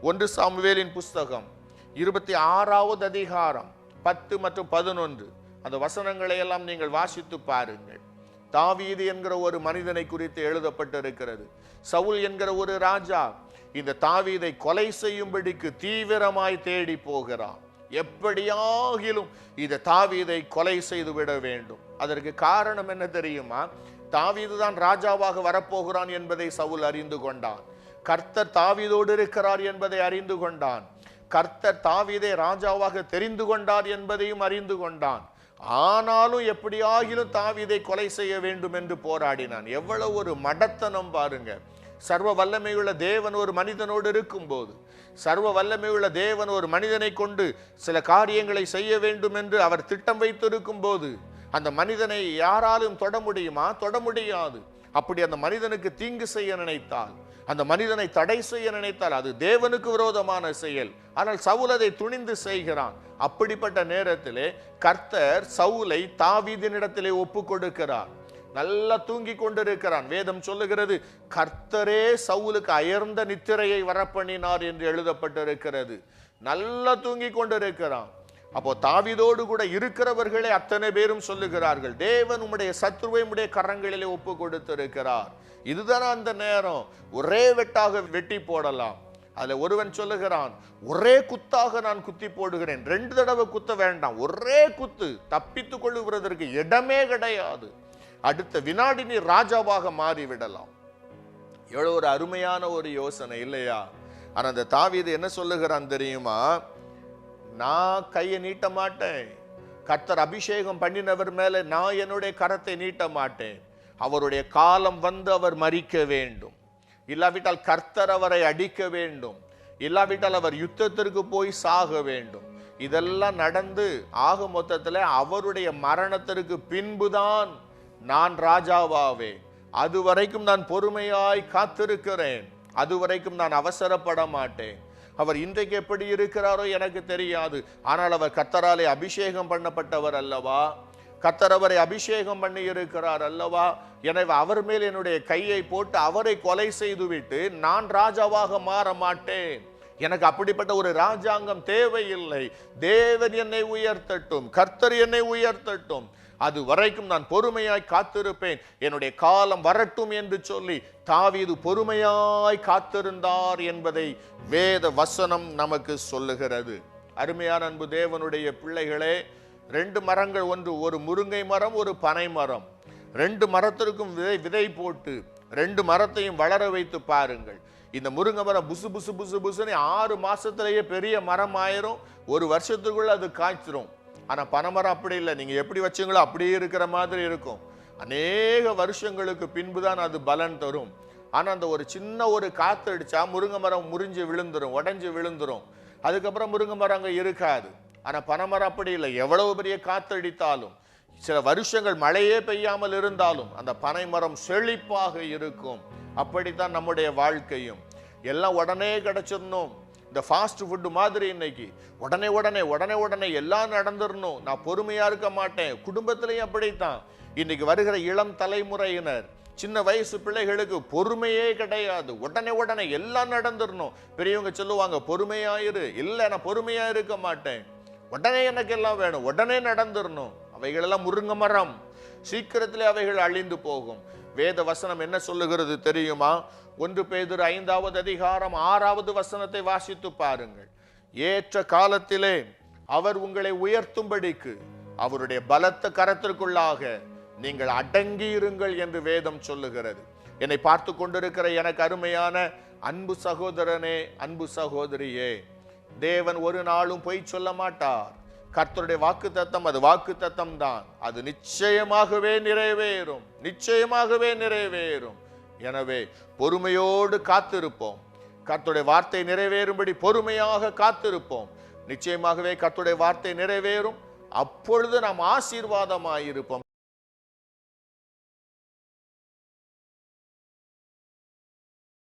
ஒன்று சாமுவேலின் புஸ்தகம் இருபத்தி ஆறாவது அதிகாரம் பத்து மற்றும் பதினொன்று. அந்த வசனங்களை எல்லாம் நீங்கள் வாசித்து பாருங்கள். தாவீது என்கிற ஒரு மனிதனை குறித்து எழுதப்பட்டிருக்கிறது. சவுல் என்கிற ஒரு ராஜா இந்த தாவீதை கொலை செய்யும்படிக்கு தீவிரமாய் தேடி போகிறான். எப்படியாகிலும் இந்த தாவீதை கொலை செய்து விட வேண்டும். அதற்கு காரணம் என்ன தெரியுமா? தாவீது தான் ராஜாவாக வரப்போகிறான் என்பதை சவுல் அறிந்து கொண்டான். கர்த்தர் தாவீதோடு இருக்கிறார் என்பதை அறிந்து கொண்டான். கர்த்தர் தாவீதை ராஜாவாக தெரிந்து கொண்டார் என்பதையும் அறிந்து கொண்டான். ஆனாலும் எப்படியாகிலும் தாவீதை கொலை செய்ய வேண்டும் என்று போராடினான். எவ்வளவு ஒரு மடத்தனம் பாருங்க. சர்வ வல்லமையுள்ள தேவன் ஒரு மனிதனோடு இருக்கும்போது சர்வ வல்லமையுள்ள தேவன் ஒரு மனிதனை கொண்டு சில காரியங்களை செய்ய வேண்டும் என்று அவர் திட்டம் வைத்திருக்கும் போது அந்த மனிதனை யாராலும் தொட முடியுமா? தொட முடியாது. அப்படி அந்த மனிதனுக்கு தீங்கு செய்ய நினைத்தால் அந்த மனிதனை தடை செய்ய நினைத்தால் அது தேவனுக்கு விரோதமான செயல். ஆனால் சவுல் அதை துணிந்து செய்கிறான். அப்படிப்பட்ட நேரத்திலே கர்த்தர் சவுலை தாவீதினிடத்திலே ஒப்பு கொடுக்கிறார் நல்லா தூங்கி கொண்டிருக்கிறான். வேதம் சொல்லுகிறது கர்த்தரே சவுலுக்கு அயர்ந்த நித்திரையை வரப்பண்ணினார் என்று எழுதப்பட்டிருக்கிறது. நல்லா தூங்கி கொண்டிருக்கிறான். அப்போ தாவிதோடு கூட இருக்கிறவர்களே அத்தனை பேரும் சொல்லுகிறார்கள் தேவன் உம்முடைய சத்ருவை உம்முடைய கரங்களிலே ஒப்பு கொடுத்திருக்கிறார் இதுதானே அந்த நேரம். ஒரே வெட்டாக வெட்டி போடலாம். அதில் ஒருவன் சொல்லுகிறான் ஒரே குத்தாக நான் குத்தி போடுகிறேன். ரெண்டு தடவை குத்த வேண்டாம். ஒரே குத்து தப்பித்துக் கொள்ளுகிறதற்கு இடமே கிடையாது. அடுத்த வினாடி நீ ராஜாவாக மாறிவிடலாம். எவ்வளோ ஒரு அருமையான ஒரு யோசனை இல்லையா? ஆனால் அந்த தாவீது என்ன சொல்லுகிறான் தெரியுமா? நான் கையை நீட்ட மாட்டேன். கர்த்தர் அபிஷேகம் பண்ணினவர் மேலே நான் என்னுடைய கரத்தை நீட்ட மாட்டேன். அவருடைய காலம் வந்து அவர் மறிக்க வேண்டும். இல்லாவிட்டால் கர்த்தர் அவரை அடிக்க வேண்டும். இல்லாவிட்டால் அவர் யுத்தத்திற்கு போய் சாக வேண்டும். இதெல்லாம் நடந்து ஆக மொத்தத்தில் அவருடைய மரணத்திற்கு பின்புதான் நான் ராஜாவாவேன் அது வரைக்கும் நான் பொறுமையாய் காத்திருக்கிறேன். அது வரைக்கும் நான் அவசரப்பட மாட்டேன். அவர் இன்றைக்கு எப்படி இருக்கிறாரோ எனக்கு தெரியாது. ஆனால் அவர் கத்தராலே அபிஷேகம் பண்ணப்பட்டவர் அல்லவா? கத்தர் அவரை அபிஷேகம் பண்ணி இருக்கிறார் அல்லவா? எனவே அவர் மேல் என்னுடைய கையை போட்டு அவரை கொலை செய்துவிட்டு நான் ராஜாவாக மாற மாட்டேன். எனக்கு அப்படிப்பட்ட ஒரு ராஜாங்கம் தேவையில்லை. தேவன் என்னை உயர்த்தட்டும் கர்த்தர் என்னை உயர்த்தட்டும். அது வரைக்கும் நான் பொறுமையாய் காத்திருப்பேன். என்னுடைய காலம் வரட்டும் என்று சொல்லி தாவீது பொறுமையாய் காத்திருந்தார் என்பதை வேத வசனம் நமக்கு சொல்லுகிறது. அருமையான அன்பு தேவனுடைய பிள்ளைகளே ரெண்டு மரங்கள் ஒன்று ஒரு முருங்கை மரம் ஒரு பனை மரம். ரெண்டு மரத்திற்கும் விதை விதை போட்டு ரெண்டு மரத்தையும் வளர வைத்து பாருங்கள். இந்த முருங்கை மரம் புசு புசு புசு புசுன்னு ஆறு மாசத்திலேயே பெரிய மரம் ஆயிரும். ஒரு வருஷத்துக்குள்ள அது காய்ச்சிரும். ஆனால் பனைமரம் அப்படி இல்லை. நீங்கள் எப்படி வச்சீங்களோ அப்படியே இருக்கிற மாதிரி இருக்கும். அநேக வருஷங்களுக்கு பின்பு தான் அது பலன் தரும். ஆனால் அந்த ஒரு சின்ன ஒரு காற்று அடித்தா முருங்கை மரம் முறிஞ்சு விழுந்துரும் உடஞ்சி விழுந்துரும். அதுக்கப்புறம் முருங்கை மரம் அங்கே இருக்காது. ஆனால் பனைமரம் அப்படி இல்லை. எவ்வளவு பெரிய காத்தடித்தாலும் சில வருஷங்கள் மழையே பெய்யாமல் இருந்தாலும் அந்த பனைமரம் செழிப்பாக இருக்கும். அப்படித்தான் நம்முடைய வாழ்க்கையும். எல்லாம் உடனே கிடச்சிடணும். இந்த ஃபாஸ்ட் ஃபுட்டு மாதிரி இன்னைக்கு. உடனே உடனே உடனே உடனே எல்லாம் நடந்துடணும். நான் பொறுமையாக இருக்க மாட்டேன். குடும்பத்திலையும் அப்படித்தான். இன்னைக்கு வருகிற இளம் தலைமுறையினர் சின்ன வயசு பிள்ளைகளுக்கு பொறுமையே கிடையாது. உடனே உடனே எல்லாம் நடந்துடணும். பெரியவங்க சொல்லுவாங்க பொறுமையாயிரு இல்லை நான் பொறுமையாக இருக்க மாட்டேன். உடனே எனக்கு எல்லாம் வேணும். உடனே நடந்துடணும் அவைகளெல்லாம் முருங்க மரம். சீக்கிரத்திலே அவைகள் அழிந்து போகும். வேத வசனம் என்ன சொல்லுகிறது தெரியுமா? ஒன்று பேதர் ஐந்தாவது அதிகாரம் ஆறாவது வசனத்தை வாசித்து பாருங்கள். ஏற்ற காலத்திலே அவர் உங்களை உயர்த்தும்படிக்கு அவருடைய பலத்த கரத்திற்குள்ளாக நீங்கள் அடங்கி இருங்கள் என்று வேதம் சொல்லுகிறது. என்னை பார்த்து கொண்டிருக்கிற எனக்கு அருமையான அன்பு சகோதரனே அன்பு சகோதரியே தேவன் ஒரு நாளும் பொய் சொல்ல மாட்டார். கர்த்தருடைய வாக்கு தத்தம் அது வாக்கு தத்தம் தான். அது நிச்சயமாகவே நிறைவேறும். நிச்சயமாகவே நிறைவேறும். எனவே பொறுமையோடு காத்திருப்போம். கர்த்தருடைய வார்த்தை நிறைவேறும்படி பொறுமையாக காத்திருப்போம். நிச்சயமாகவே கர்த்தருடைய வார்த்தை நிறைவேறும். அப்பொழுது நாம் ஆசீர்வாதமாயிருப்போம்.